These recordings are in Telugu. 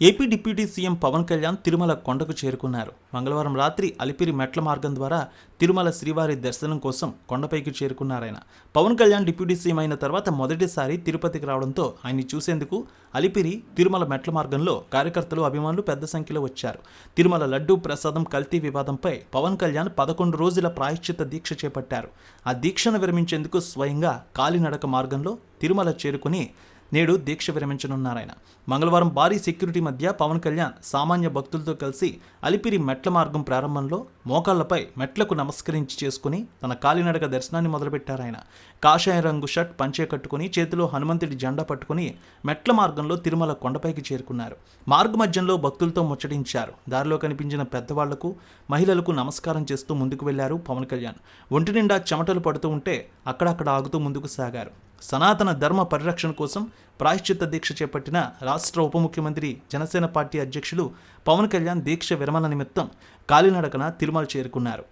AP deputy CM Pawan Kalyan Tirumala కొండకు చేరుకున్నారు. మంగళవారం రాత్రి అలిపిరి మెట్ల మార్గం ద్వారా తిరుమల శ్రీవారి దర్శనం కోసం కొండపైకి చేరుకున్నారాయన. పవన్ కళ్యాణ్ డిప్యూటీ సీఎం అయిన తర్వాత మొదటిసారి తిరుపతికి రావడంతో ఆయన్ని చూసేందుకు అలిపిరి తిరుమల మెట్ల మార్గంలో కార్యకర్తలు అభిమానులు పెద్ద సంఖ్యలో వచ్చారు. తిరుమల లడ్డూ ప్రసాదం కల్తీ వివాదంపై పవన్ కళ్యాణ్ పదకొండు రోజుల ప్రాయశ్చిత దీక్ష చేపట్టారు. ఆ దీక్షను విరమించేందుకు స్వయంగా కాలినడక మార్గంలో తిరుమల చేరుకుని నేడు దీక్ష విరమించనున్నారాయన మంగళవారం భారీ సెక్యూరిటీ మధ్య పవన్ కళ్యాణ్ సామాన్య భక్తులతో కలిసి అలిపిరి మెట్ల మార్గం ప్రారంభంలో మోకాళ్ళపై మెట్లకు నమస్కరించి చేసుకుని తన కాలినడక దర్శనాన్ని మొదలుపెట్టారాయన కాషాయ రంగు షర్ట్ పంచే కట్టుకుని చేతిలో హనుమంతుడి జెండా పట్టుకుని మెట్ల మార్గంలో తిరుమల కొండపైకి చేరుకున్నారు. మార్గ మధ్యంలో భక్తులతో ముచ్చటించారు. దారిలో కనిపించిన పెద్దవాళ్ళకు మహిళలకు నమస్కారం చేస్తూ ముందుకు వెళ్ళారు పవన్ కళ్యాణ్. ఒంటి నిండా చెమటలు పడుతూ ఉంటే అక్కడక్కడ ఆగుతూ ముందుకు సాగారు. సనాతన ధర్మ పరిరక్షణ కోసం ప్రాయశ్చిత్త దీక్ష చేపట్టిన రాష్ట్ర ఉప ముఖ్యమంత్రి జనసేన పార్టీ అధ్యక్షులు పవన్ కళ్యాణ్ దీక్ష విరమణ నిమిత్తం కాలినడకన తిరుమల చేరుకున్నారు.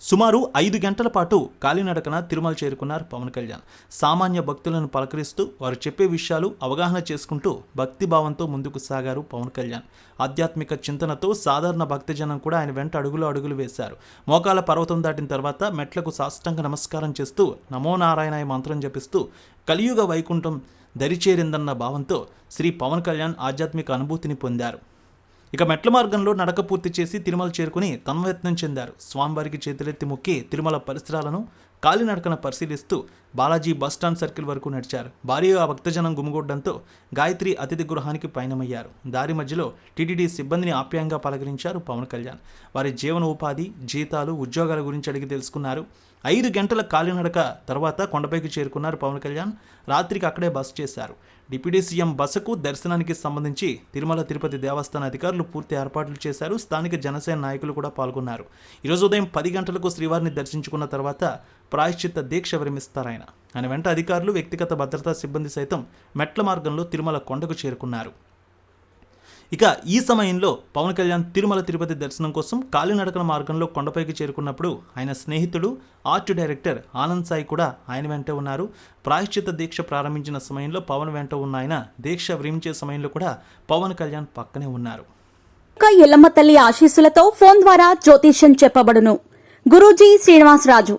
సుమారు ఐదు గంటల పాటు కాలినడకన తిరుమల చేరుకున్నారు పవన్ కళ్యాణ్. సామాన్య భక్తులను పలకరిస్తూ వారు చెప్పే విషయాలు అవగాహన చేసుకుంటూ భక్తి భావంతో ముందుకు సాగారు పవన్ కళ్యాణ్. ఆధ్యాత్మిక చింతనతో సాధారణ భక్తజనం కూడా ఆయన వెంట అడుగులు అడుగులు వేశారు. మోకాల పర్వతం దాటిన తర్వాత మెట్లకు సాష్టంగ నమస్కారం చేస్తూ నమో నారాయణాయ మంత్రం జపిస్తూ కలియుగ వైకుంఠం దరిచేరిందన్న భావంతో శ్రీ పవన్ కళ్యాణ్ ఆధ్యాత్మిక అనుభూతిని పొందారు. ఇక మెట్ల మార్గంలో నడక పూర్తి చేసి తిరుమల చేరుకుని కన్వయత్నం చెందారు. స్వామివారికి చేతులెత్తి మొక్కి తిరుమల పరిసరాలను కాలినడకన పరిశీలిస్తూ బాలాజీ బస్టాండ్ సర్కిల్ వరకు నడిచారు. భారీగా భక్తజనం గుమిగూడడంతో గాయత్రి అతిథి గృహానికి పయనమయ్యారు. దారి మధ్యలో టీటీడీ సిబ్బందిని ఆప్యాయంగా పలకరించారు పవన్ కళ్యాణ్. వారి జీవన ఉపాధి జీతాలు ఉద్యోగాల గురించి అడిగి తెలుసుకున్నారు. ఐదు గంటల కాలినడక తర్వాత కొండపైకి చేరుకున్నారు పవన్ కళ్యాణ్. రాత్రికి అక్కడే బస చేశారు. డిప్యూటీ సీఎం బసకు దర్శనానికి సంబంధించి తిరుమల తిరుపతి దేవస్థాన అధికారులు పూర్తి ఏర్పాట్లు చేశారు. స్థానిక జనసేన నాయకులు కూడా పాల్గొన్నారు. ఈరోజు ఉదయం పది గంటలకు శ్రీవారిని దర్శించుకున్న తర్వాత ప్రాయశ్చిత్త దీక్ష విరమిస్తారాయన. ఆయన వెంట అధికారులు వ్యక్తిగత భద్రతా సిబ్బంది సైతం మెట్ల మార్గంలో తిరుమల కొండకు చేరుకున్నారు. ఇక ఈ సమయంలో పవన్ కళ్యాణ్ తిరుమల తిరుపతి దర్శనం కోసం కాలినడకన మార్గంలో కొండపైకి చేరుకున్నప్పుడు ఆయన స్నేహితుడు ఆర్ట్ డైరెక్టర్ ఆనంద్ సాయి కూడా ఆయన వెంట ఉన్నారు. ప్రాయశ్చిత్త దీక్ష ప్రారంభించిన సమయంలో పవన్ వెంట ఉన్న ఆయన దీక్ష విరమించే సమయంలో కూడా పవన్ కళ్యాణ్ పక్కనే ఉన్నారు. ఎల్లమ్మ తల్లి ఆశీస్సులతో ఫోన్ ద్వారా జ్యోతిష్యం చెప్పబడును. గురూజీ శ్రీనివాసరాజు.